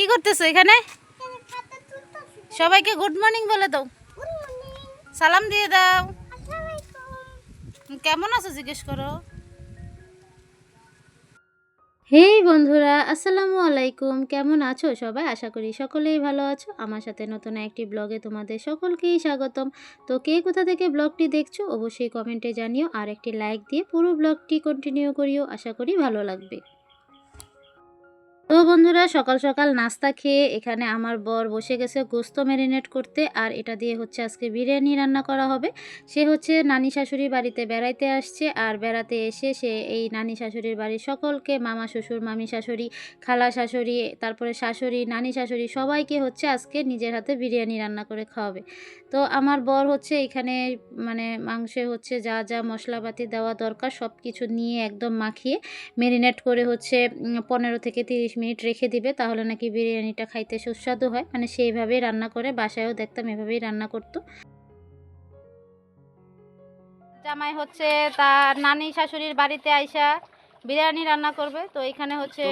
কি করতেছো এখানে? সবাইকে গুড মর্নিং বলে দাও। সালাম দিয়ে দাও। কেমন আছো জিজ্ঞেস করো? হেই বন্ধুরা, আসসালামু আলাইকুম। কেমন আছো সবাই? আশা করি সকলেই ভালো আছো। আমার সাথে নতুন একটি ব্লগে তোমাদের সকলকেই স্বাগতম। তো কে কোথা থেকে ব্লগটি দেখছ, অবশ্যই কমেন্টে জানিও। আর একটি লাইক দিয়ে পুরো ব্লগটি কন্টিনিউ করিও। আশা করি ভালো লাগবে। তো বন্ধুরা, সকাল সকাল নাস্তা খেয়ে এখানে আমার বর বসে গেছে গোস্ত ম্যারিনেট করতে। আর এটা দিয়ে হচ্ছে আজকে বিরিয়ানি রান্না করা হবে। সে হচ্ছে নানি শাশুড়ি বাড়িতে বেড়াইতে আসছে। আর বেড়াতে এসে সে এই নানি শাশুড়ির বাড়ির সকলকে, মামা শ্বশুর, মামি শাশুড়ি, খালা শাশুড়ি, তারপরে শাশুড়ি, নানি শাশুড়ি সবাইকে হচ্ছে আজকে নিজের হাতে বিরিয়ানি রান্না করে খাওয়াবে। তো আমার বর হচ্ছে এখানে মানে মাংসে হচ্ছে যা যা মশলাপাতি দেওয়া দরকার সব কিছু নিয়ে একদম মাখিয়ে মেরিনেট করে হচ্ছে পনেরো থেকে তিরিশ মিনিট রেখে দিবে তাহলে নাকি বিরিয়ানিটা খাইতে সুস্বাদু হয়। মানে সেইভাবেই রান্না করে বাসায়ও দেখতাম এভাবেই রান্না করতো। জামাই হচ্ছে তার নানি শাশুড়ির বাড়িতে আইসা বিরিয়ানি রান্না করবে তো এখানে হচ্ছে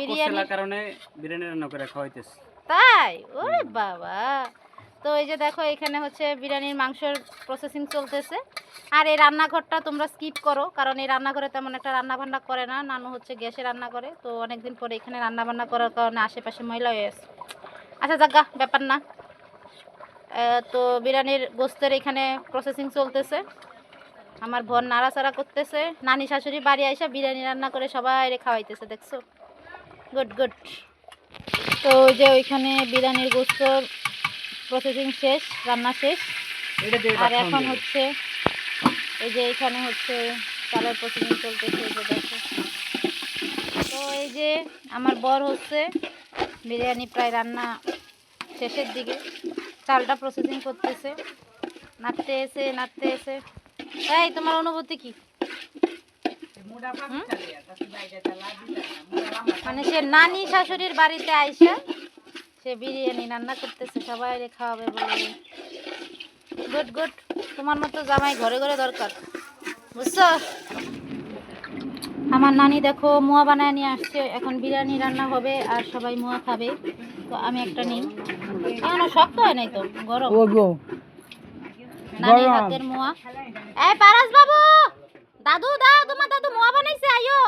বিরিয়ানি কারণে বিরিয়ানি রান্না করে খাওয়াইতেছে। তাই? ওরে বাবা! তো এই যে দেখো, এখানে হচ্ছে বিরিয়ানির মাংসের প্রসেসিং চলতেছে। আর এই রান্নাঘরটা তোমরা স্কিপ করো, কারণ এই রান্নাঘরে তেমন একটা রান্না বান্না করে না। নানু হচ্ছে গ্যাসে রান্না করে, তো অনেকদিন পরে এখানে রান্নাবান্না করার কারণে আশেপাশে ময়লা হয়ে আছে। আচ্ছা জাগা ব্যাপার না। তো বিরিয়ানির গোস্তের এখানে প্রসেসিং চলতেছে। আমার বোন নাড়াচাড়া করতেছে। নানি শাশুড়ি বাড়ি আইসা বিরিয়ানি রান্না করে সবাই খাওয়াইতেছে, দেখছ? গুড গুড তো যে ওইখানে বিরিয়ানির গোস্ত প্রসেসিং শেষ রান্না শেষ। আর এখন হচ্ছে এই যে এখানে হচ্ছে চালের প্রসেসিং চলতেছে এই যে দেখো। তো এই যে আমার বর হচ্ছে বিরিয়ানি প্রায় রান্না শেষের দিকে। চালটা প্রসেসিং করতেছে। নাড়তে এসে নাড়তে এসে। এই তোমার অনুভূতি কি? মানে সে নানি শাশুড়ির বাড়িতে আইসা সে বিরিয়ানি রান্না করতেছে সবাই খাওয়াবে বলে। গুড গুড তোমার মতো জামাই ঘরে ঘরে দরকার বুঝছ? আমার নানি দেখো মুয়া বানায় নিয়ে আসছে এখন বিরিয়ানি রান্না হবে আর সবাই মোয়া খাবে তো আমি একটা নিই। এখনও শক্ত হয় নাই তো গরম। নানির হাতের মোয়া। এই পারাস বাবু! দাদু দাও তোমার দাদু মোয়া বানাইছে আইও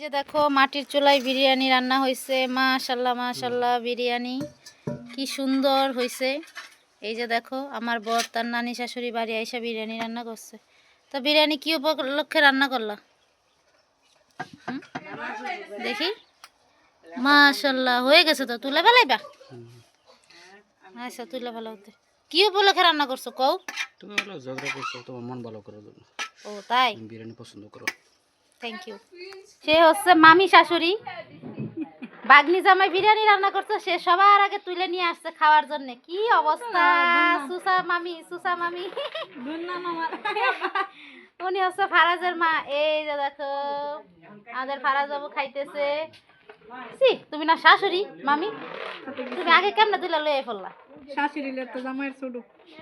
যে দেখো মাটির চুলায় বিরিয়ানি রান্না হয়েছে মাশাল্লাহ মাশাল্লাহ বিরিয়ানি। কি সুন্দর হয়েছে এই যে দেখো আমার বর তার নানি শাশুড়ি বাড়ি আইসা বিরিয়ানি রান্না করছে। তো বিরিয়ানি কি উপলক্ষে রান্না করলা? দেখি। মাশাল্লাহ হয়ে গেছে তো তুলে ফেলাইবা? আচ্ছা তুলে ফেলা হতে কি উপলক্ষে রান্না করছ কও? তুমি ঝগড়া করছ তোমার মন ভালো করার জন্য ও তাই? বিরিয়ানি পছন্দ করো। থ্যাংক ইউ সে হচ্ছে মামি শাশুড়ি। বাগনি জামাই বিরিয়ানি রান্না করছে সে সবার আগে তুলে নিয়ে আসছে খাওয়ার জন্য। কি অবস্থা? সুসা মামি সুসা মামি। উনি হচ্ছে ফারাজের মা। এই যে দেখো আমাদের ফারাজ বাবু খাইতেছে। সি তুমি না শাশুড়ি মামি? তুমি আগে কেমনে তুলে লয়ে ফেললা?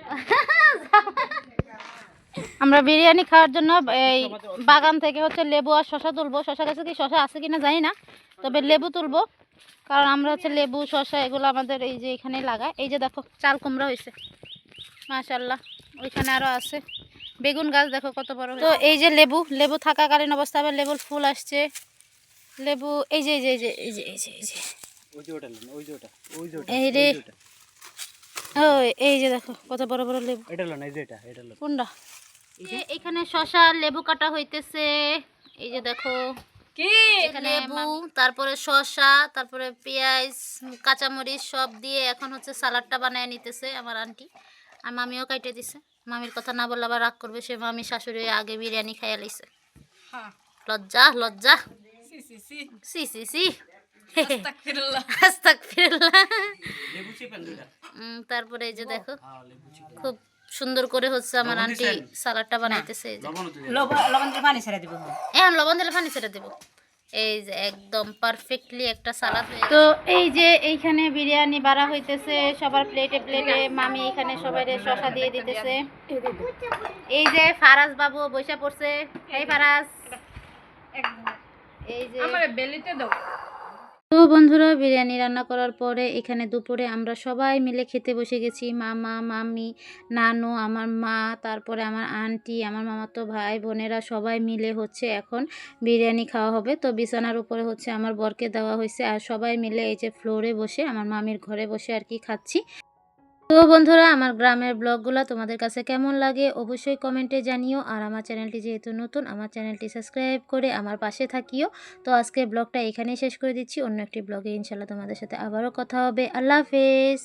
আমরা বিরিয়ানি খাওয়ার জন্য এই বাগান থেকে হচ্ছে লেবু আর শশা তুলবো। শশা গাছে কি শশা আছে কিনা জানি না তবে লেবু তুলবো। কারণ আমরা হচ্ছে লেবু শশা এগুলো আমাদের এই যে এখানে লাগাই। এই যে দেখো চাল কুমড়া হয়েছে। মাশাল্লাহ ওইখানে আরও আছে। বেগুন গাছ দেখো কত বড় তো এই যে লেবু লেবু থাকাকালীন অবস্থা আবার লেবুর ফুল আসছে। লেবু এই যে এই যে এই যে এই যে এই যে এই যে। ওই যে ওটা নেন, ওই যে ওটা ওই যে ওটা এই রে। ও এই যে দেখো কত বড় বড় লেবু। এটা লো কোনটা এখানে শশা লেবু কাটা হইতেছে। এই যে দেখো। এখানে লেবু তারপরে শসা তারপরে পেঁয়াজ কাঁচামরিচ সব দিয়ে এখন হচ্ছে সালাডটা বানায় নিতেছে আমার আন্টি। আর মামিও কাইটে দিছে। মামির কথা না বললে আবার রাগ করবে সে মামি শাশুড়ি আগে বিরিয়ানি খাইয়া লাইছে। লজ্জা লজ্জা। C C C. তারপরে এই যে দেখো হ্যাঁ খুব সুন্দর করে হচ্ছে আমার আন্টি? সালাডটা বানাইতেছে এই যে। লবণ তো দিয়ে এখন লবণ দিলে পানি ছেড়ে দেবো। এই যে একদম পারফেক্টলি একটা সালাদ তো এই যে এইখানে বিরিয়ানি বাড়া হইতেছে সবার প্লেটে প্লেটে মামি এখানে সবাই শশা দিয়ে দিতেছে। এই যে ফারাজ বাবু বসে পড়ছে। এই ফারাজ। এই যে আমার বেলিতে দাও। তো বন্ধুরা, বিরিয়ানি রান্না করার পরে এখানে দুপুরে আমরা সবাই মিলে খেতে বসে গেছি। মামা মামি নানু, আমার মা, তারপরে আমার আন্টি, আমার মামাতো ভাই, বোনেরা সবাই মিলে হচ্ছে এখন বিরিয়ানি খাওয়া হবে। তো বিছানার উপরে হচ্ছে আমার বরকে দেওয়া হয়েছে। আর সবাই মিলে এই যে ফ্লোরে বসে, আমার মামির ঘরে বসে আর কি খাচ্ছি। তো বন্ধুরা, আমার গ্রামের ব্লগগুলো তোমাদের কাছে কেমন লাগে অবশ্যই কমেন্টে জানিও। আর আমার চ্যানেলটি যেহেতু নতুন, আমার চ্যানেলটি সাবস্ক্রাইব করে আমার পাশে থাকিও। তো আজকের ব্লগটা এখানেই শেষ করে দিচ্ছি। অন্য একটি ব্লগে ইনশাল্লাহ তোমাদের সাথে আবারও কথা হবে। আল্লাহ হাফেজ।